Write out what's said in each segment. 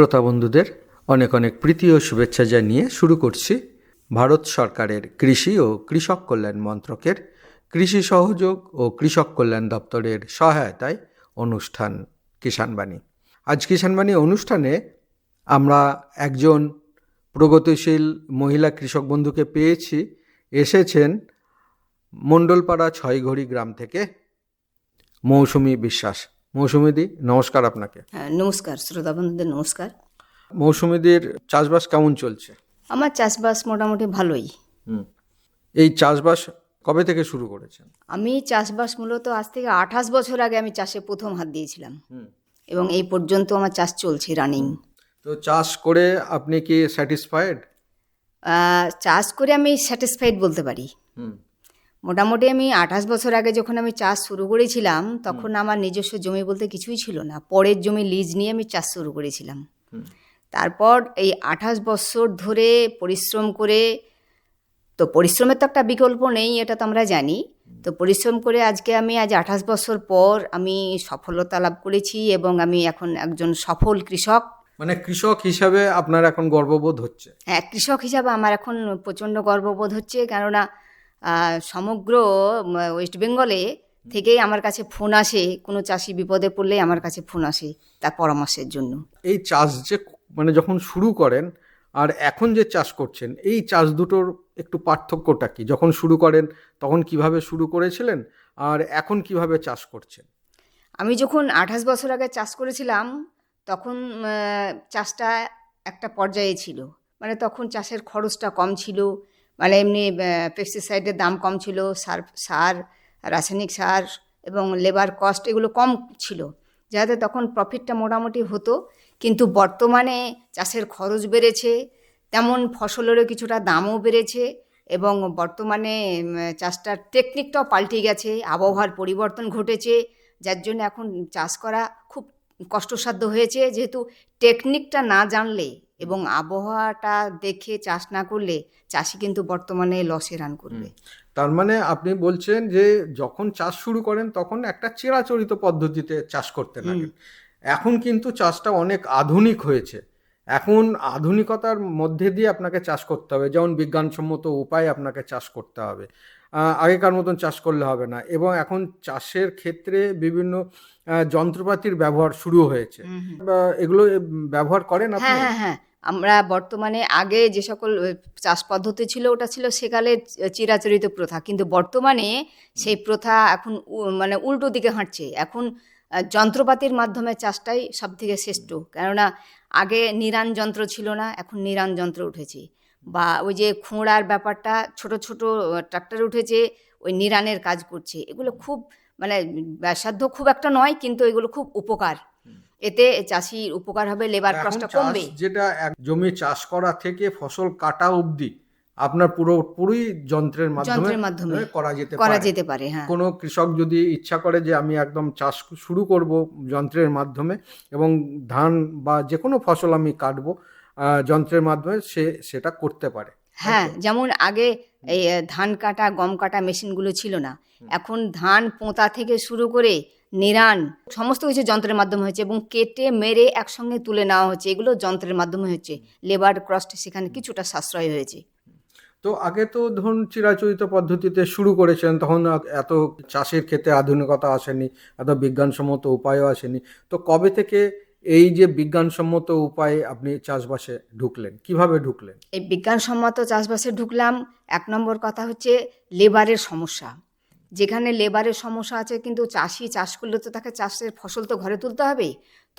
শ্রোতা বন্ধুদের অনেক অনেক প্রীতি ও শুভেচ্ছা জানিয়ে শুরু করছি ভারত সরকারের কৃষি ও কৃষক কল্যাণ মন্ত্রকের কৃষি সহযোগ ও কৃষক কল্যাণ দপ্তরের সহায়তায় অনুষ্ঠান কিষাণবাণী আজ কিষাণবাণী অনুষ্ঠানে আমরা একজন প্রগতিশীল মহিলা কৃষক বন্ধুকে পেয়েছি। এসেছেন মণ্ডলপাড়া ছয়ঘড়ি গ্রাম থেকে মৌসুমী বিশ্বাস। মৌসুমীদি নমস্কার আপনাকে। হ্যাঁ নমস্কার শ্রোতা বন্ধুদের নমস্কার। মৌসুমীদের চাষবাস কেমন চলছে? আমার চাষবাস মোটামুটি ভালোই। এই চাষবাস কবে থেকে শুরু করেছেন? আমি চাষবাস মূলত আজ থেকে আঠাশ বছর আগে আমি চাষে প্রথম হাত দিয়েছিলাম। এবং এই পর্যন্ত আমার চাষ চলছে রানিং তো চাষ করে আপনি কি স্যাটিসফাইড চাষ করে আমি স্যাটিসফাইড বলতে পারি। মোটামুটি আমি আঠাশ বছর আগে যখন আমি চাষ শুরু করেছিলাম তখন আমার নিজস্ব জমি বলতে কিছুই ছিল না। পরের জমি লিজ নিয়ে আমি চাষ শুরু করেছিলাম। তারপর এই আঠাশ বছর ধরে পরিশ্রম করে তো পরিশ্রমের তো একটা বিকল্প নেই এটা তো আমরা জানি। তো পরিশ্রম করে আজকে আমি আজ আঠাশ বছর পর আমি সফলতা লাভ করেছি এবং আমি এখন একজন সফল কৃষক। মানে কৃষক হিসাবে আপনার এখন গর্ববোধ হচ্ছে? হ্যাঁ কৃষক হিসাবে আমার এখন প্রচণ্ড গর্ববোধ হচ্ছে। কেননা সমগ্র ওয়েস্ট বেঙ্গলে থেকেই আমার কাছে ফোন আসে কোনো চাষি বিপদে পড়লে আমার কাছে ফোন আসে তার পরামর্শের জন্য। এই চাষ যে মানে যখন শুরু করেন আর এখন যে চাষ করছেন এই চাষ দুটোর একটু পার্থক্যটা কি? যখন শুরু করেন তখন কীভাবে শুরু করেছিলেন আর এখন কীভাবে চাষ করছেন? আমি যখন আঠাশ বছর আগে চাষ করেছিলাম তখন চাষটা একটা পর্যায়ে ছিল। মানে তখন চাষের খরচটা কম ছিল মানে এমনি পেস্টিসাইডের দাম কম ছিল, সার সার, রাসায়নিক সার এবং লেবার কস্ট এগুলো কম ছিল, যাতে তখন প্রফিটটা মোটামুটি হতো। কিন্তু বর্তমানে চাষের খরচ বেড়েছে, তেমন ফসলেরও কিছুটা দামও বেড়েছে এবং বর্তমানে চাষটার টেকনিকটাও পাল্টে গেছে, আবহাওয়ার পরিবর্তন ঘটেছে, যার জন্য এখন চাষ করা খুব কষ্টসাধ্য হয়েছে। যেহেতু টেকনিকটা না জানলে এবং আবহাওয়াটা দেখে চাষ না করলে চাষি কিন্তু বর্তমানে লসে রান করবে। তার মানে আপনি বলছেন যে যখন চাষ শুরু করেন তখন একটা চিরাচরিত পদ্ধতিতে চাষ করতে লাগেন। এখন কিন্তু চাষটা অনেক আধুনিক হয়েছে। এখন আধুনিকতার মধ্যে দিয়ে আপনাকে চাষ করতে হবে যেমন বিজ্ঞানসম্মত উপায়ে আপনাকে চাষ করতে হবে। আগেকার মতন চাষ করলে হবে না এবং এখন চাষের ক্ষেত্রে বিভিন্ন যন্ত্রপাতির ব্যবহার শুরু হয়েছে। এগুলো ব্যবহার করেন আপনি? হ্যাঁ হ্যাঁ হ্যাঁ। আমরা বর্তমানে আগে যে সকল চাষ পদ্ধতি ছিল ওটা ছিল সেকালের চিরাচরিত প্রথা। কিন্তু বর্তমানে সেই প্রথা এখন মানে উল্টো দিকে হাঁটছে। এখন যন্ত্রপাতির মাধ্যমে চাষটাই সব থেকে শ্রেষ্ঠ। কেননা আগে নিরান যন্ত্র ছিল না, এখন নিরান যন্ত্র উঠেছে। বা ওই যে খোঁড়ার ব্যাপারটা, ছোট ছোট ট্রাক্টর উঠেছে, ওই নিরানের কাজ করছে। এগুলো খুব মানে ব্যাসাধ্য খুব একটা নয়, কিন্তু এগুলো খুব উপকার। এতে চাষির উপকার হবে লেবার কস্টটা কমবে। যেটা এক জমি চাষ করা থেকে ফসল কাটা অবধি আপনার পুরো পুরোই যন্ত্রের মাধ্যমে মাধ্যমে করা যেতে করা যেতে পারে হ্যাঁ। কোনো কৃষক যদি ইচ্ছা করে যে আমি একদম চাষ শুরু করব যন্ত্রের মাধ্যমে এবং ধান বা যে কোনো ফসল আমি কাটবো যন্ত্রের মাধ্যমে সে সেটা করতে পারে। হ্যাঁ যেমন আগে এই ধান কাটা গম কাটা মেশিনগুলো ছিল না। এখন ধান পোঁতা থেকে শুরু করে নিরান। সমস্ত কিছু যন্ত্রের মাধ্যমে হয়েছে এবং কেটে মেরে একসঙ্গে তুলে নেওয়া হচ্ছে। এগুলো যন্ত্রের মাধ্যমে হচ্ছে লেবার কস্ট সেখানে কিছুটা সাশ্রয় হয়েছে। তো আগে তো ধরুন চিরাচরিত পদ্ধতিতে শুরু করেছেন তখন এত চাষের ক্ষেত্রে আধুনিকতা আসেনি এত বিজ্ঞানসম্মত উপায়ও আসেনি। তো কবে থেকে এই যে বিজ্ঞানসম্মত উপায়ে আপনি চাষবাসে ঢুকলেন? কীভাবে ঢুকলেন? এই বিজ্ঞানসম্মত চাষবাসে ঢুকলাম। এক নম্বর কথা হচ্ছে লেবারের সমস্যা। যেখানে লেবারের সমস্যা আছে, কিন্তু চাষি চাষ করলে তো তাকে চাষের ফসল তো ঘরে তুলতে হবে।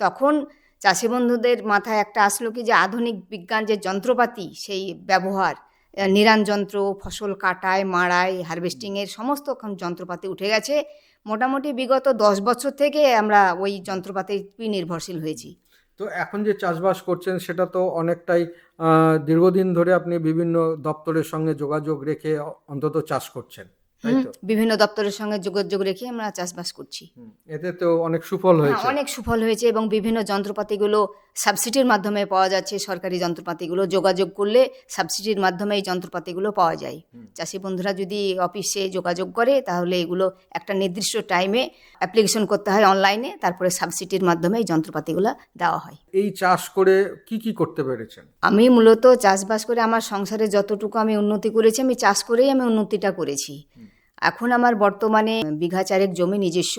তখন চাষি বন্ধুদের মাথায় একটা আসলো কি যে আধুনিক বিজ্ঞান যে যন্ত্রপাতি, সেই ব্যবহার নিরান যন্ত্র, ফসল কাটায় মাড়াই হারভেস্টিংয়ের সমস্ত যন্ত্রপাতি উঠে গেছে। মোটামুটি বিগত দশ বছর থেকে আমরা ওই যন্ত্রপাতির নির্ভরশীল হয়েছি। তো এখন যে চাষবাস করছেন, সেটা তো অনেকটাই দীর্ঘদিন ধরে আপনি বিভিন্ন দপ্তরের সঙ্গে যোগাযোগ রেখে অন্তত চাষ করছেন। বিভিন্ন দপ্তরের সঙ্গে যোগাযোগ রেখে আমরা চাষবাস করছি। এতে তো অনেক সুফল হ্যাঁ, হয়েছে। অনেক সুফল হয়েছে এবং বিভিন্ন যন্ত্রপাতিগুলো সাবসিডির মাধ্যমে পাওয়া যাচ্ছে। সরকারি যন্ত্রপাতিগুলো যোগাযোগ করলে সাবসিডির মাধ্যমে এই যন্ত্রপাতিগুলো পাওয়া যায়। চাষি বন্ধুরা যদি অফিসে যোগাযোগ করে তাহলে এগুলো একটা নির্দিষ্ট টাইমে অ্যাপ্লিকেশন করতে হয় অনলাইনে তারপরে সাবসিডির মাধ্যমে এই যন্ত্রপাতিগুলো দেওয়া হয়। এই চাষ করে কি কি করতে পেরেছেন? আমি মূলত চাষবাস করে আমার সংসারে যতটুকু আমি উন্নতি করেছি আমি চাষ করেই আমি উন্নতিটা করেছি। এখন আমার বর্তমানে বিঘা চারেক জমি নিজস্ব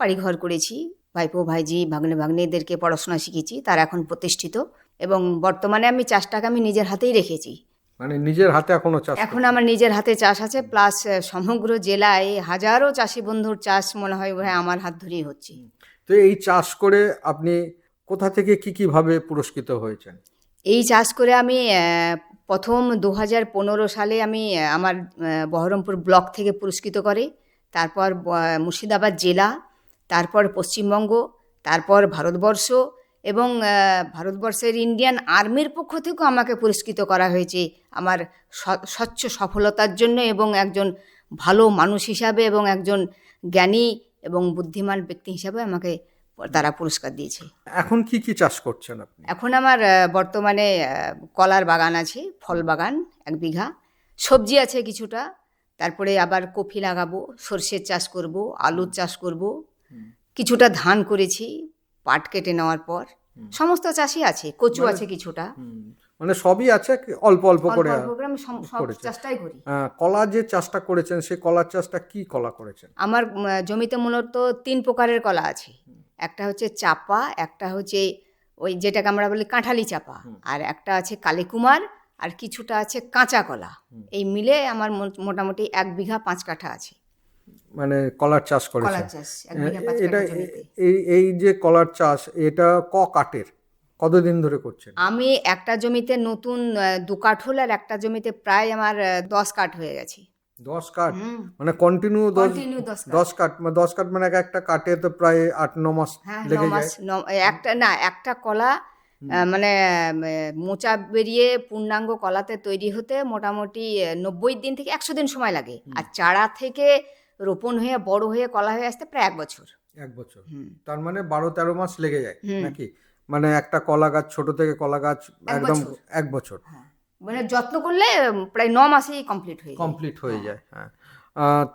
বাড়িঘর করেছি। ভাইপো ভাইজি ভাগ্নে ভাগ্নেদেরকে পড়াশোনা শিখেছি তারা এখন প্রতিষ্ঠিত এবং বর্তমানে আমি চাষটাকে আমি নিজের হাতেই রেখেছি। মানে নিজের হাতে এখনও চাষ এখন আমার নিজের হাতে চাষ আছে প্লাস সমগ্র জেলায় হাজারো চাষি বন্ধুর চাষ মনে হয় হয় আমার হাত ধরেই হচ্ছে। তো এই চাষ করে আপনি কোথা থেকে কি কি ভাবে পুরস্কৃত হয়েছেন? এই চাষ করে আমি প্রথম দু হাজার পনেরো সালে আমি আমার বহরমপুর ব্লক থেকে পুরস্কৃত করে। তারপর মুর্শিদাবাদ জেলা, তারপর পশ্চিমবঙ্গ, তারপর ভারতবর্ষ এবং ভারতবর্ষের ইন্ডিয়ান আর্মির পক্ষ থেকেও আমাকে পুরস্কৃত করা হয়েছে আমার স্বচ্ছ সফলতার জন্য এবং একজন ভালো মানুষ হিসাবে এবং একজন জ্ঞানী এবং বুদ্ধিমান ব্যক্তি হিসাবে আমাকে তারা পুরস্কার দিয়েছে। এখন কি কি চাষ করছেন আপনি? এখন আমার বর্তমানে কলার বাগান আছে ফল বাগান এক বিঘা। সবজি আছে কিছুটা তারপরে আবার কফি লাগাবো সর্ষের চাষ করব আলুর চাষ করব। কিছুটা ধান করেছি পাট কেটে নেওয়ার পর। সমস্ত চাষই আছে কচু আছে কিছুটা। মানে সবই আছে অল্প অল্প করে। চাষটাই করি। কলা যে চাষটা করেছেন সেই কলার চাষটা কি কলা করেছেন? আমার জমিতে মূলত তিন প্রকারের কলা আছে। একটা হচ্ছে চাপা একটা হচ্ছে ওই যেটাকে আমরা বলি কাঁঠালি চাপা আর একটা আছে কালীকুমার আর কিছুটা আছে কাঁচা কলা। এই মিলে আমার মোটামুটি এক বিঘা পাঁচ কাঠা আছে। মানে কলার চাষ পাঁচ এটা এই এই যে কলার চাষ এটা ক কাটের কতদিন ধরে করছেন? আমি একটা জমিতে নতুন দু কাঠ হল আর একটা জমিতে প্রায় আমার দশ কাঠ হয়ে গেছে। দশ কাঠ? মানে কন্টিনিউ দশ কাঠ। মানে দশ কাঠ মানে একটা কাটে তো প্রায় আট ন মাস হ্যাঁ লেগে যায়। একটা না একটা কলা মানে মোচা বেরিয়ে পূর্ণাঙ্গ কলাতে তৈরি হতে মোটামুটি নব্বই দিন থেকে একশো দিন সময় লাগে। আর চারা থেকে রোপণ হয়ে বড় হয়ে কলা হয়ে আসতে প্রায় এক বছর। এক বছর। তার মানে বারো তেরো মাস লেগে যায় নাকি? মানে একটা কলা গাছ ছোট থেকে কলা গাছ একদম এক বছর। মানে যত্ন করলে প্রায় ন মাসেই কমপ্লিট হয়ে কমপ্লিট হয়ে যায় হ্যাঁ।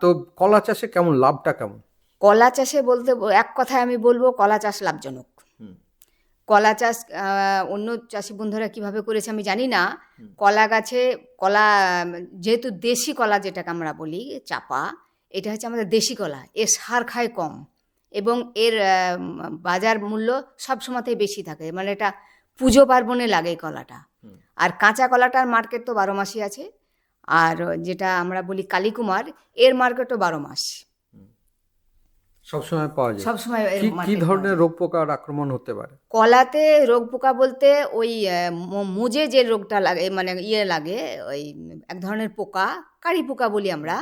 তো কলা চাষে কেমন লাভটা কেমন? কলা চাষে বলতে এক কথায় আমি বলব কলা চাষ লাভজনক। কলা চাষ অন্য চাষি বন্ধুরা কীভাবে করেছে আমি জানি না। কলা গাছে কলা যেহেতু দেশি কলা যেটাকে আমরা বলি চাপা এটা হচ্ছে আমাদের দেশি কলা। এর সার খায় কম এবং এর বাজার মূল্য সব সময়তেই বেশি থাকে। মানে এটা পুজো পার্বণে লাগে কলাটা। আর কাঁচা কলাটার মার্কেট তো বারো মাসই আছে। আর যেটা আমরা বলি কালীকুমার এর মার্কেটও বারো মাস। সবসময় পাওয়া যায়। সবসময় কি ধরনের রোগ পোকার আক্রমণ হতে পারে? কলাতে রোগ পোকা বলতে ওই মুজে যে রোগটা লাগে মানে ইয়ে লাগে ওই এক ধরনের পোকা কারি পোকা বলি আমরা।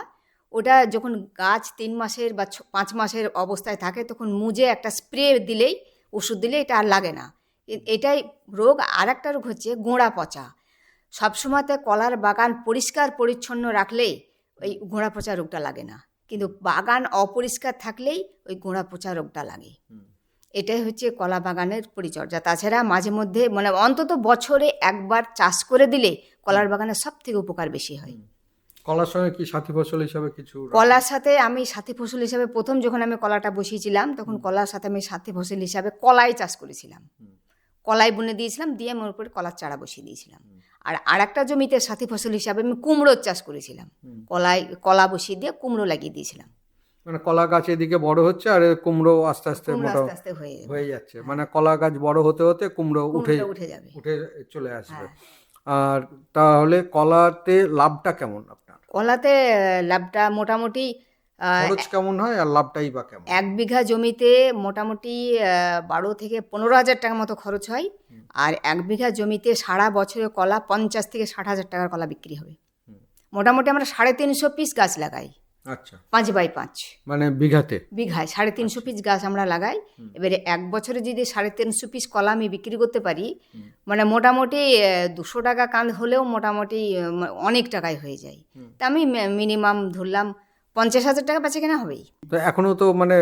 ওটা যখন গাছ তিন মাসের বা পাঁচ মাসের অবস্থায় থাকে তখন মুজে একটা স্প্রে দিলেই ওষুধ দিলে এটা আর লাগে না। এটাই রোগ আর একটা রোগ হচ্ছে গোঁড়া পচা। সবসময়তে কলার বাগান পরিষ্কার পরিচ্ছন্ন রাখলেই ওই গোঁড়া পচা রোগটা লাগে না। কিন্তু বাগান অপরিষ্কার থাকলেই ওই গোঁড়া পচা রোগটা লাগে। এটাই হচ্ছে কলা বাগানের পরিচর্যা। তাছাড়া মাঝে মধ্যে মানে অন্তত বছরে একবার চাষ করে দিলে কলার বাগানের সব থেকে উপকার বেশি হয়। কলার সঙ্গে কি সাথী ফসল হিসাবে কিছু কলার সাথে আমি সাথী ফসল হিসাবে প্রথম যখন আমি কলাটা বসিয়েছিলাম তখন কলার সাথে আমি সাথী ফসল হিসাবে কলাই চাষ করেছিলাম। কলাই বুনে দিয়েছিলাম দিয়ে আমি ওর উপরে কলার চারা বসিয়ে দিয়েছিলাম। আর আর একটা জমিতে সাথী ফসল হিসাবে আমি কুমড়োর চাষ করেছিলাম। কলাই কলা বসিয়ে দিয়ে কুমড়ো লাগিয়ে দিয়েছিলাম। মানে কলা গাছ এদিকে বড় হচ্ছে আর কুমড়ো আস্তে আস্তে আস্তে আস্তে হয়ে হয়ে যাচ্ছে। মানে কলা গাছ বড় হতে হতে কুমড়ো উঠে উঠে যাবে। উঠে চলে আসবে। আর তাহলে কলাতে লাভটা কেমন আপনার? কলাতে লাভটা মোটামুটি খরচ কেমন হয় আর লাভটাই বা কেমন? এক বিঘা জমিতে মোটামুটি বারো থেকে পনেরো হাজার টাকার মতো খরচ হয়। আর এক বিঘা জমিতে সারা বছরে কলা পঞ্চাশ থেকে ষাট হাজার টাকার কলা বিক্রি হবে। মোটামুটি আমরা সাড়ে তিনশো পিস গাছ লাগাই। আচ্ছা। পাঁচ বাই পাঁচ। মানে বিঘাতে? বিঘায় সাড়ে তিনশো পিস গাছ আমরা লাগাই। এবারে এক বছরে যদি সাড়ে তিনশো পিস কলা আমি বিক্রি করতে পারি মানে মোটামুটি দুশো টাকা কাঁদ হলেও মোটামুটি অনেক টাকায় হয়ে যায়। তা আমি মিনিমাম ধরলাম পঞ্চাশ হাজার টাকা বেচে কেনা হবেই। তো এখনও তো মানে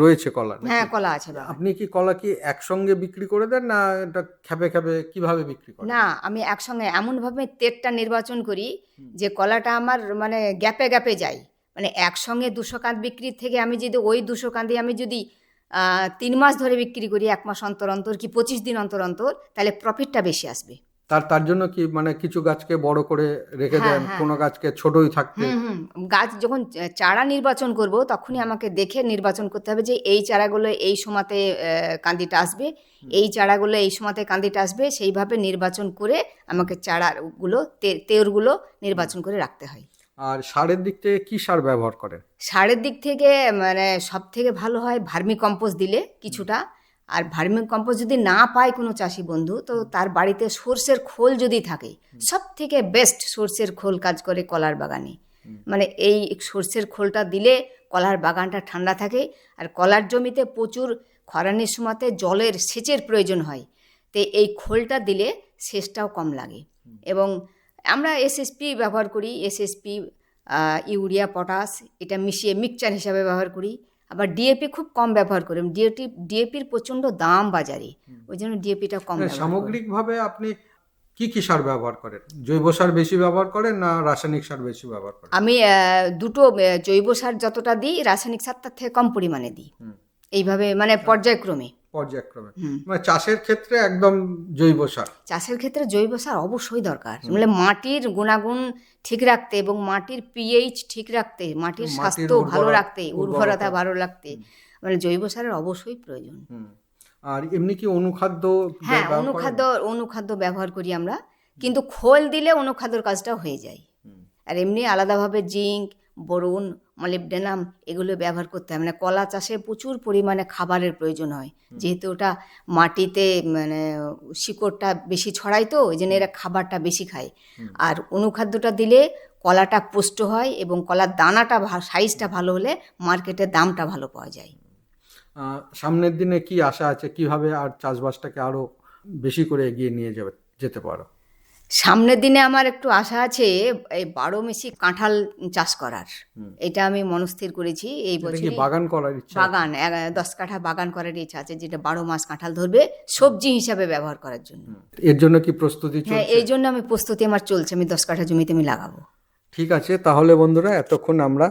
রয়েছে কলা হ্যাঁ কলা আছে বাবা। আপনি কি কলা কি একসঙ্গে বিক্রি করে দেন না এটা খেপে খেপে কীভাবে বিক্রি করেন? না আমি একসঙ্গে এমনভাবে তেরটা নির্বাচন করি যে কলাটা আমার মানে গ্যাপে গ্যাপে যায়। মানে একসঙ্গে দুশো কাঁধ বিক্রির থেকে আমি যদি ওই দুশো কাঁদি আমি যদি তিন মাস ধরে বিক্রি করি এক মাস অন্তর অন্তর কি পঁচিশ দিন অন্তর অন্তর তাহলে প্রফিটটা বেশি আসবে। তার তার জন্য কি মানে কিছু গাছকে বড় করে রেখে হ্যাঁ, দেন? হ্যাঁ। কোনো গাছকে ছোটই থাকতে? গাছ যখন চারা নির্বাচন করব তখনই আমাকে দেখে নির্বাচন করতে হবে যে এই চারাগুলো এই সময়তে কান্দিটা আসবে। এই চারাগুলো এই সময়তে কান্দিটা আসবে সেইভাবে নির্বাচন করে আমাকে চারাগুলো তেরগুলো নির্বাচন করে রাখতে হয়। আর সারের দিক থেকে কি সার ব্যবহার করেন? সারের দিক থেকে মানে সব থেকে ভালো হয় ভার্মি কম্পোস্ট দিলে কিছুটা। আর ভার্মি কম্পোস্ট যদি না পায় কোনো চাষি বন্ধু তো তার বাড়িতে সর্ষের খোল যদি থাকে সব থেকে বেস্ট সর্ষের খোল কাজ করে কলার বাগানে। মানে এই সর্ষের খোলটা দিলে কলার বাগানটা ঠান্ডা থাকে আর কলার জমিতে প্রচুর খরানির সময়তে জলের সেচের প্রয়োজন হয়। তো এই খোলটা দিলে সেচটাও কম লাগে। এবং আমরা এসএসপি ব্যবহার করি এসএসপি ইউরিয়া পটাশ এটা মিশিয়ে মিক্সচার হিসাবে ব্যবহার করি। আবার ডিএপি খুব কম ব্যবহার করি ডিএপি ডিএপির প্রচণ্ড দাম বাজারে। ওই জন্য ডিএপিটা কম মানে। সামগ্রিকভাবে আপনি কি কি সার ব্যবহার করেন? জৈব সার বেশি ব্যবহার করেন না রাসায়নিক সার বেশি ব্যবহার করেন? আমি দুটো জৈব সার যতটা দিই রাসায়নিক সার তার থেকে কম পরিমাণে দিই। এইভাবে মানে পর্যায়ক্রমে। পর্যায়ক্রমে। মানে চাষের ক্ষেত্রে একদম জৈব সার। চাষের ক্ষেত্রে জৈব সার অবশ্যই দরকার। মানে মাটির গুণাগুণ ঠিক রাখতে এবং মাটির পিএইচ ঠিক রাখতে মাটির স্বাস্থ্য ভালো রাখতে উর্বরতা। ভালো রাখতে মানে জৈব সারের অবশ্যই প্রয়োজন। আর এমনি কি অনুখাদ্য হ্যাঁ অনুখাদ্য অনুখাদ্য ব্যবহার করি আমরা। কিন্তু খোল দিলে অনুখাদ্যর কাজটা হয়ে যায়। আর এমনি আলাদাভাবে জিঙ্ক বোরন মলিবডেনাম এগুলো ব্যবহার করতে হয়। মানে কলা চাষে প্রচুর পরিমাণে খাবারের প্রয়োজন হয়। যেহেতু ওটা মাটিতে মানে শিকড়টা বেশি ছড়ায় তো ওই জন্য এরা খাবারটা বেশি খায়। আর অনুখাদ্যটা দিলে কলাটা পুষ্ট হয় এবং কলার দানাটা সাইজটা ভালো হলে মার্কেটে দামটা ভালো পাওয়া যায়। সামনের দিনে কি আশা আছে? কীভাবে আর চাষবাসটাকে আরও বেশি করে এগিয়ে নিয়ে যাবে যেতে পারো? সামনের দিনে আমার একটু আশা আছে এই বারো মেশি কাঁঠাল চাষ করার। এটা আমি মনস্থির করেছি এই বছর। বাগান করার ইচ্ছা বাগান দশ কাঠা বাগান করার ইচ্ছা আছে যেটা বারো মাস কাঁঠাল ধরবে সবজি হিসাবে ব্যবহার করার জন্য। এর জন্য কি প্রস্তুতি হ্যাঁ এই জন্য আমি প্রস্তুতি আমার চলছে আমি দশ কাঠা জমিতে আমি লাগাবো। ঠিক আছে তাহলে বন্ধুরা এতক্ষণ আমরা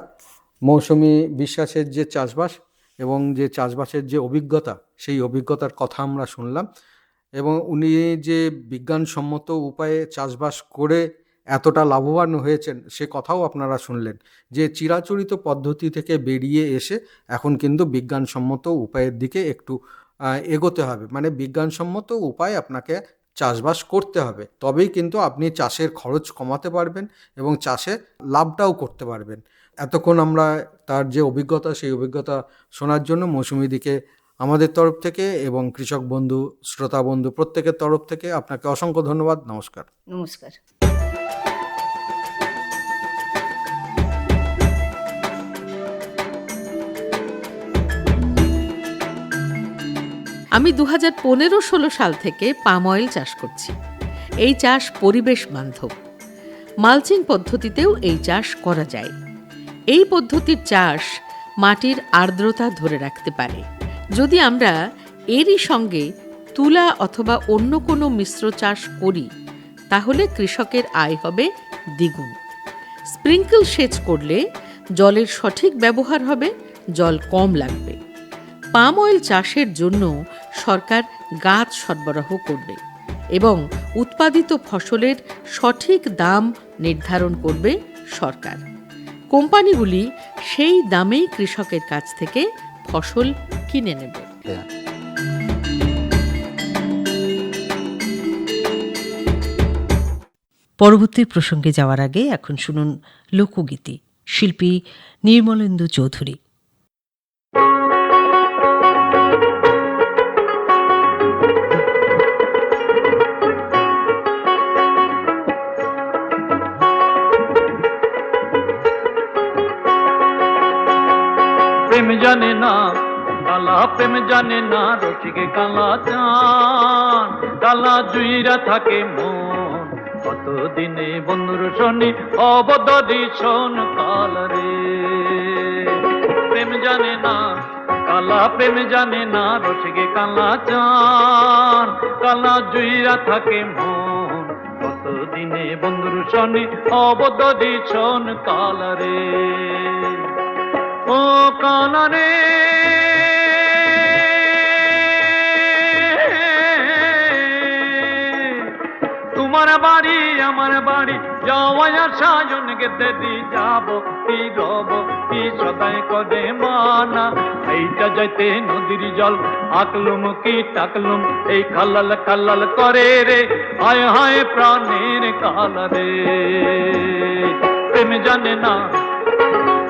মৌসুমি বিশ্বাসের যে চাষবাস এবং যে চাষবাসের যে অভিজ্ঞতা সেই অভিজ্ঞতার কথা আমরা শুনলাম। এবং উনি যে বিজ্ঞানসম্মত উপায়ে চাষবাস করে এতটা লাভবান হয়েছেন, সে কথাও আপনারা শুনলেন। যে চিরাচরিত পদ্ধতি থেকে বেরিয়ে এসে এখন কিন্তু বিজ্ঞানসম্মত উপায়ের দিকে একটু এগোতে হবে। মানে বিজ্ঞানসম্মত উপায় আপনাকে চাষবাস করতে হবে। তবেই কিন্তু আপনি চাষের খরচ কমাতে পারবেন এবং চাষে লাভটাও করতে পারবেন। এতক্ষণ আমরা তার যে অভিজ্ঞতা, সেই অভিজ্ঞতা শোনার জন্য মৌসুমি দিকে আমাদের তরফ থেকে এবং কৃষক বন্ধু শ্রোতা বন্ধু প্রত্যেকের তরফ থেকে আপনাকে অসংখ্য ধন্যবাদ। নমস্কার। নমস্কার। আমি দু হাজার পনেরো ষোলো সাল থেকে পাম অয়েল চাষ করছি। এই চাষ পরিবেশ বান্ধব। মালচিং পদ্ধতিতেও এই চাষ করা যায়। এই পদ্ধতির চাষ মাটির আর্দ্রতা ধরে রাখতে পারে। যদি আমরা এরই সঙ্গে তুলা অথবা অন্য কোনো মিশ্র চাষ করি, তাহলে কৃষকের আয় হবে দ্বিগুণ। স্প্রিঙ্কল সেচ করলে জলের সঠিক ব্যবহার হবে, জল কম লাগবে। পাম অয়েল চাষের জন্য সরকার গাছ সরবরাহ করবে এবং উৎপাদিত ফসলের সঠিক দাম নির্ধারণ করবে সরকার। কোম্পানিগুলি সেই দামেই কৃষকের কাছ থেকে ফসল কিনে নেবে? হ্যাঁ। পরবর্তী প্রসঙ্গে যাওয়ার আগে এখন শুনুন লোকগীতি শিল্পী নির্মলেন্দু চৌধুরী। প্রেম জানে না কালা প্রেম জানে না রসিকে কালা চান কালা জুইরা থাকে মন। কতদিনে বন্ধুর শনি অবদরি শোন কালারে প্রেম জানে না, কালা প্রেম জানে না রসিকে কালা চান কালা জুইরা থাকে মন। কতদিনে বন্ধুর শনি অবদরি শোন কালারে ও কালারে তোমার বাড়ি, আমার বাড়ি যাওয়া সাজন গেতে দি যাব, কি রব, কি সদাই কদে মানা। এইটা যাইতে নদীর জল, আকলুম কি টাকলুম, এই খালাল খালাল করে রে, হায় হায় প্রাণের কাল রে। প্রেম জানে না,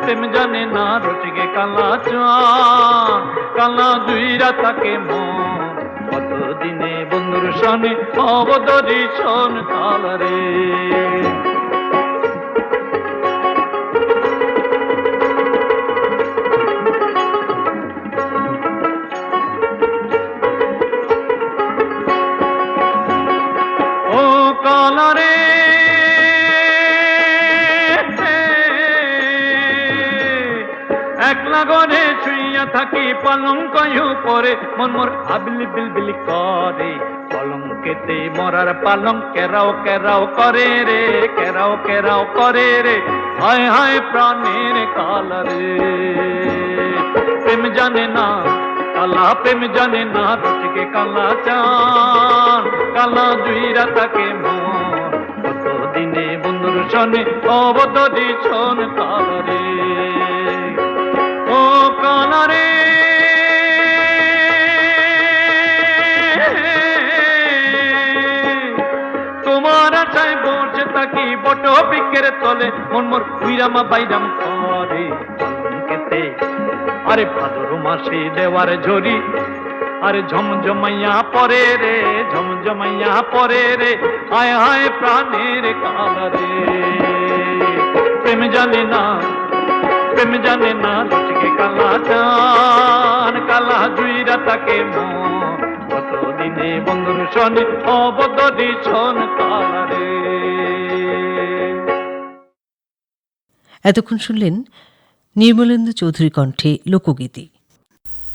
প্রেম জানে না, রসিকে কালা চান, কালা দুইরা তাকে মন কতদিনে বন্ধুর সনে অবদরি সন কালারে। ও কালারে শুইয়া থাকি পালঙ্ক পরে, মন মোর আবিল বিল বিল করে। পলঙ্কেতে মরার পালং কেরাও কেরাও করে রে, কেরাও কেরাও করে রে। হায় হায় প্রাণের কালারে প্রেম জানে না, কালা প্রেম জানে না রসিকে কালা চান। কালা জুইরা তাকে মন। কতদিনে বন্ধুর শনে অবদরি শোন কালারে ও কালারে। তোমার আশায় বসে থাকি বট বিকের তলে। মন মোর উইরামা বাইরাম করে কেতে আরে ভাদর মাসে দেওয়ার ঝরি আরে ঝমঝমাইয়া পরে রে, ঝমঝমাইয়া পরে রে, হায় হায় প্রাণের কালারে। প্রেম জানে না প্রেম জানে না রসিকে কালা চান। কালা জুইরা তাকে কতদিনে বন্ধুর শনি অবদরি শোন কালারে এতক্ষণ শুনলেন নির্মলেন্দু চৌধুরী কণ্ঠে লোকগীতি।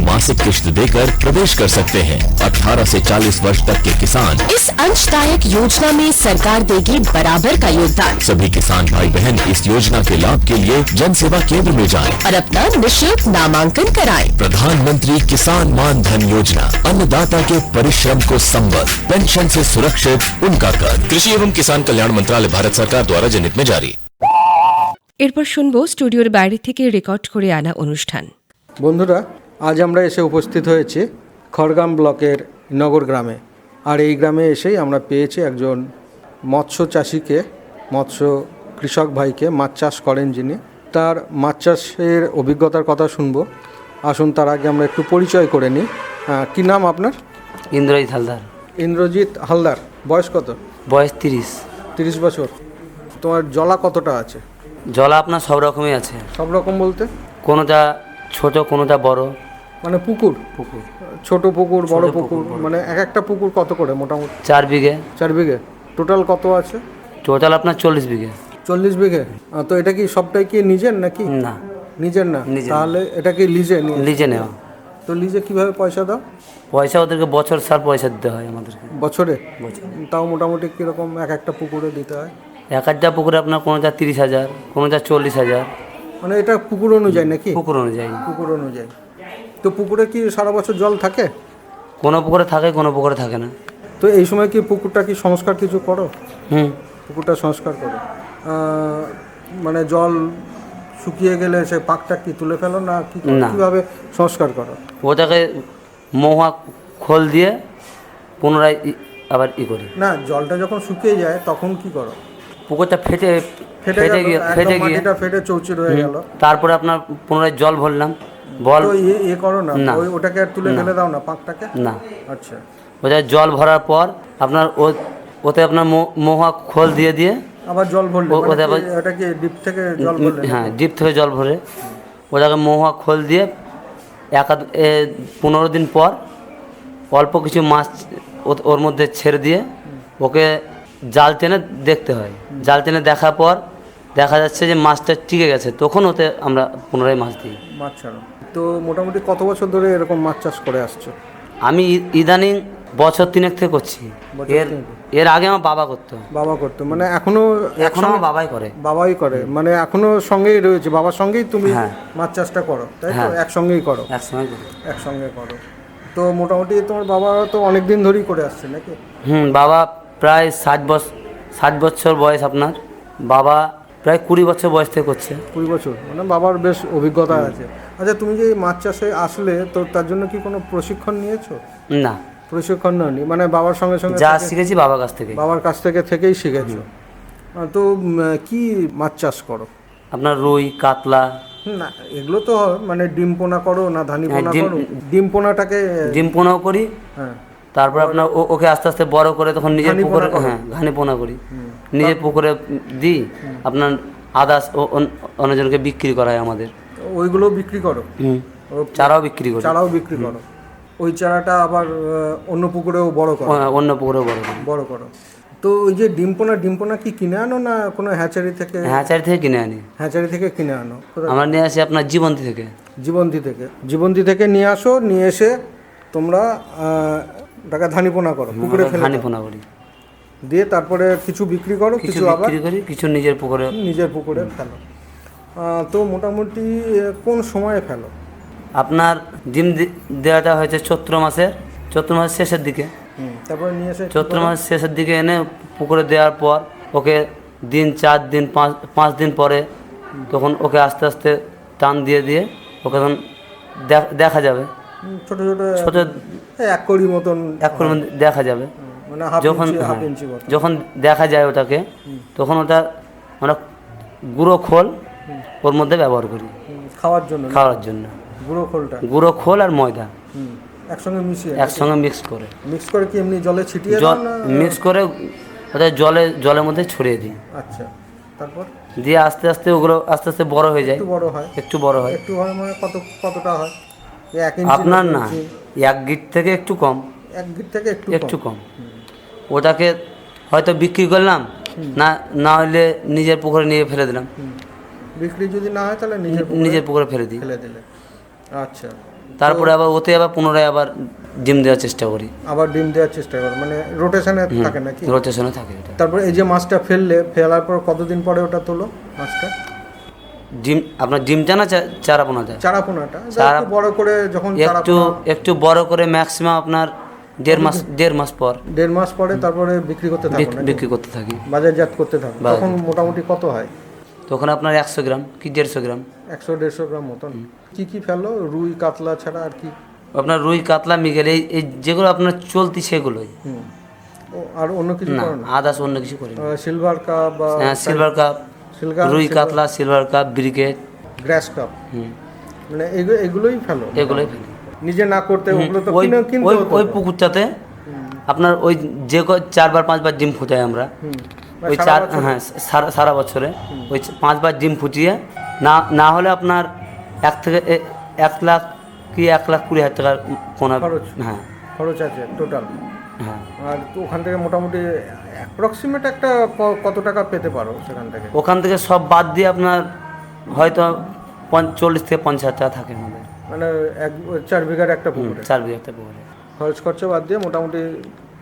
मासिक किश्त देकर प्रवेश कर सकते हैं 18 से 40 वर्ष तक के किसान इस अंशदायक योजना में सरकार देगी बराबर का योगदान सभी किसान भाई बहन इस योजना के लाभ के लिए जन सेवा केंद्र में जाएं। और अपना निशुल्क नामांकन कराएं। प्रधानमंत्री किसान मान धन योजना अन्नदाता के परिश्रम को संबल पेंशन से सुरक्षित उनका कर कृषि एवं किसान कल्याण मंत्रालय भारत सरकार द्वारा जनहित में जारी এরপর শুনবো স্টুডিওর বাইরে থেকে রেকর্ড করে আনা অনুষ্ঠান বন্ধুরা আজ আমরা এসে উপস্থিত হয়েছি খড়গ্রাম ব্লকের নগর গ্রামে। আর এই গ্রামে এসেই আমরা পেয়েছি একজন মৎস্য চাষিকে মৎস্য কৃষক ভাইকে মাছ চাষ করেন যিনি। তার মাছ চাষের অভিজ্ঞতার কথা শুনব। আসুন তার আগে আমরা একটু পরিচয় করে নিই। কি নাম আপনার? ইন্দ্রজিৎ হালদার। ইন্দ্রজিৎ হালদার বয়স কত? বয়স তিরিশ। তিরিশ বছর। তোমার জলা কতটা আছে? জলা আপনার সব রকমই আছে। সব রকম বলতে? কোনোটা ছোট কোনোটা বড়। মানে পুকুর? পুকুর। ছোট পুকুর বড় পুকুর, মানে এক একটা পুকুর কত করে মোটামুটি? চার বিঘে। চার বিঘে। টোটাল কত আছে? টোটাল আপনার চল্লিশ বিঘে। চল্লিশ বিঘে। তো এটা কি সবটাই কি নিজের নাকি? না। নিজের না? নিজের। না। তাহলে এটা কি লিজে লিজে নেওয়া। তো লিজে কীভাবে পয়সা দাও? পয়সা ওদেরকে বছর সার পয়সা দিতে হয় আমাদেরকে। বছরে? বছর। তাও মোটামুটি কীরকম এক একটা পুকুরে দিতে হয়? এক একটা পুকুরে আপনার কোনো কোনোটা তিরিশ হাজার কোনো কোনোটা চল্লিশ হাজার। মানে এটা পুকুর অনুযায়ী নাকি? পুকুর অনুযায়ী। পুকুর অনুযায়ী। তো পুকুরে কি সারা বছর জল থাকে? কোনো পুকুরে থাকে কোনো পুকুরে থাকে না। তো এই সময় কি পুকুরটা কি সংস্কার কিছু করো? হুম। পুকুরটা সংস্কার করো। মানে জল শুকিয়ে গেলে সে পাকটা কি তুলে ফেলো না কি? না। কীভাবে সংস্কার করো? ওটাকে মহুয়া খোল দিয়ে পুনরায় ই- আবার ই করি। না জলটা যখন শুকিয়ে যায় তখন কি করো? পুকুরটা ফেটে ফেটে ফেটে গেল গিয়ে একদম ফেটে গিয়ে মাটিটা ফেটে চৌচির হয়ে গেল। তারপরে আপনার পুনরায় জল ভরলাম। বল ইয়ে ইয়ে করো না। না। ওটাকে তুলে ফেলে দাও না পাকটাকে? না। আচ্ছা। ওটা জল ভরার পর আপনার ওতে আপনার মো- মহুয়া খোল দিয়ে দিয়ে আবার জল ভরলে মানে ওটা কি, আবার- ওটা কি ডিপ থেকে জল ভরলে হ্যাঁ ডিপ থেকে জল ভরে ওটাকে মহুয়া খোল দিয়ে এক পনেরো দিন পর অল্প কিছু মাছ ওর মধ্যে ছেড়ে দিয়ে ওকে জাল টেনে দেখতে হয়। জাল টেনে দেখার পর দেখা যাচ্ছে যে মাছটা টিকে গেছে। তখন ওতে আমরা পুনরায় মাছ দিই। মাছ ছাড়ো। তো মোটামুটি কত বছর ধরে এরকম মাছ চাষ করে আসছো? আমি ইদানিং বছর তিনেক থেকে করছি। এর এর আগে আমার বাবা করতো। বাবা করতো মানে এখনও এখন আমার বাবাই করে। বাবাই করে মানে এখনও সঙ্গেই রয়েছে বাবার সঙ্গেই তুমি হ্যাঁ। মাছ চাষটা করো তাই তো? হ্যাঁ। একসঙ্গেই করো? একসঙ্গে করি। একসঙ্গে করো। তো মোটামুটি তোমার বাবা তো অনেক দিন ধরেই করে আসছে নাকি? হুম বাবা প্রায় ষাট বছর ষাট বছর বয়স আপনার। বাবা প্রায় কুড়ি বছর বয়স থেকে করছে। কুড়ি বছর মানে বাবার বেশ অভিজ্ঞতা আছে। আচ্ছা তুমি যে মাছ চাষে আসলে তো তার জন্য কি কোনো প্রশিক্ষণ নিয়েছো? না। প্রশিক্ষণ নেওনি? মানে বাবার সঙ্গে সঙ্গে যা শিখেছি বাবার কাছ থেকে। বাবার কাছ থেকে থেকেই শিখেছো? তো কি মাছ চাষ করো? আপনার রুই কাতলা। না এগুলো তো মানে ডিম পোনা করো না ধানি হ্যাঁ, পোনা করো? ডিম পোনাটাকে ডিম পোনাও করি। হ্যাঁ। তারপর আপনার ওকে আস্তে আস্তে বড় করে তখন নিজের পুকুরে হ্যাঁ ঘানি পোনা করি। নিজের পুকুরে দিই। আপনার আদার্স অন্যজনকে বিক্রি করা হয় আমাদের। ওইগুলো বিক্রি করো। চারাও বিক্রি করো। চারাও বিক্রি করো। ওই চারাটা আবার অন্য পুকুরেও বড় করো। ও- অন্য পুকুরেও বড় করি। বড় করো। তো ওই যে ডিম পোনা ডিম পোনা কি কিনে আনো না কোনো হ্যাচারি থেকে? হ্যাচারি থেকে কিনে আনি। হ্যাচারি থেকে কিনে আনো। আমরা নিয়ে আসি আপনার জীবন্তী থেকে। জীবন্তী থেকে। জীবন্তী থেকে নিয়ে আসো নিয়ে এসে তোমরা আহ, ধানিপোনা করো পুকুরে ফেলে ঘানি দাও। পোনা করি। দিয়ে তারপরে কিছু বিক্রি করো কিছু আবার বিক্রি করি কিছু নিজের পুকুরে নিজের পুকুরে ফেলো। তো মোটামুটি কোন সময়ে ফেলো? আপনার ডিম দেওয়াটা হয়েছে চৈত্র মাসের চৈত্র মাসের শেষের দিকে। তারপরে নিয়ে এসে চৈত্র মাসের শেষের দিকে এনে পুকুরে দেওয়ার পর ওকে দিন চার দিন পাঁচ পাঁচ দিন পরে তখন ওকে আস্তে আস্তে টান দিয়ে দিয়ে ওকে তখন দেখ- যাবে। ছোট ছোট ছোট এক কড়ি মতন এক করে দেখা যাবে। মানে যখন হ্যাঁ, যখন দেখা যায় ওটাকে তখন ওটা আমরা গুঁড়ো খোল ওর মধ্যে ব্যবহার করি। খাওয়ার জন্য খাওয়ার জন্য। গুঁড়ো খোলটা? গুঁড়ো খোল আর ময়দা। একসঙ্গে মিশিয়ে? একসঙ্গে মিক্স করে। মিক্স করে কি এমনি জলে ছিটিয়ে জল না? মিক্স করে ওটা জলে জলের মধ্যে ছড়িয়ে দিই। আচ্ছা তারপর? দিয়ে আস্তে আস্তে ওগুলো আস্তে আস্তে বড় হয়ে যায়। একটু বড় হয়। একটু বড় হয়। একটু হয় মানে কত কতটা হয়? আপনার না এক গিট থেকে একটু কম। এক গিট থেকে একটু একটু কম। ওটাকে হয়তো বিক্রি করলাম না না হলে নিজের পুকুরে নিয়ে ফেলে দিলাম। বিক্রি যদি না হয় তাহলে নিজের নিজের পুকুরে ফেলে দিই। ফেলে দিলে। আচ্ছা। তারপরে আবার ওতে আবার পুনরায় আবার ডিম দেওয়ার চেষ্টা করি। আবার ডিম দেওয়ার চেষ্টা করি। মানে রোটেশনে থাকে নাকি? রোটেশনে থাকে এটা। তারপর এই যে মাছটা ফেললে ফেলার পর কতদিন পরে ওটা তোলো মাছটা? ডিম আপনার ডিমটা না চা- চারা পোনাটা চারা- একটু বড় করে যখন একটু একটু বড় করে ম্যাক্সিমাম আপনার দেড় মাস দেড় মাস পর। দেড় মাস পরে তারপরে বিক্রি করতে থাকি বিক্রি করতে থাকি। বাজারজাত করতে থাকো। তখন মোটামুটি কত হয়? তখন আপনার একশো গ্রাম কি দেড়শো গ্রাম? একশো দেড়শো গ্রাম মতন। কি কি ফেলো রুই কাতলা ছাড়া আর কি? আপনার রুই কাতলা মিগেল এই এই যেগুলো আপনার চলতি সেগুলোই। আর অন্য কিছু না আদার্স অন্য কিছু করি সিলভার কাপ বা হ্যাঁ সিলভার কাপ রুই কাতলা সিলভার কাপ ব্রিগেড গ্রাস কাপ মানে এগুলো এগুলোই ফেলো? এগুলোই ফেলি। নিজে না করতে ওগুলো তো ওই তো। পুকুরটাতে আপনার ওই যে চারবার পাঁচবার ডিম ফুটাই আমরা। ওই চার হ্যাঁ সারা সারা বছরে। ওই পাঁচবার ডিম ফুটিয়ে না না হলে আপনার এক থেকে এক লাখ কি এক লাখ কুড়ি হাজার টাকার খরচ। হ্যাঁ। খরচ আছে টোটাল হ্যাঁ। আর ওখান থেকে মোটামুটি অ্যাপ্রক্সিমেট একটা কত টাকা পেতে পারো সেখান থেকে? ওখান থেকে সব বাদ দিয়ে আপনার হয়তো চল্লিশ থেকে পঞ্চাশ হাজার টাকা থাকে আমাদের। মানে এক চার বিঘার একটা পুকুরে? চার বিঘা একটা পুকুরে। খরচ খরচা বাদ দিয়ে মোটামুটি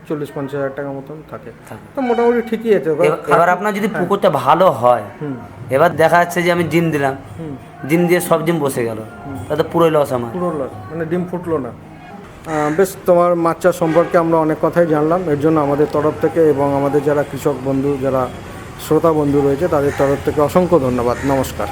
চল্লিশ পঞ্চাশ হাজার টাকা মতন থাকে। তো মোটামুটি ঠিকই আছে। এবার আপনার যদি পুকুরটা ভালো হয় এবার দেখা যাচ্ছে যে আমি ডিম দিলাম। ডিম দিয়ে সব ডিম বসে গেল। তাতে পুরো লস আমার। পুরো লস মানে ডিম ফুটলো না। বেশ তোমার মাছ চাষ সম্পর্কে আমরা অনেক কথাই জানলাম। এর জন্য আমাদের তরফ থেকে এবং আমাদের যারা কৃষক বন্ধু যারা শ্রোতা বন্ধু রয়েছে তাদের তরফ থেকে অসংখ্য ধন্যবাদ। নমস্কার।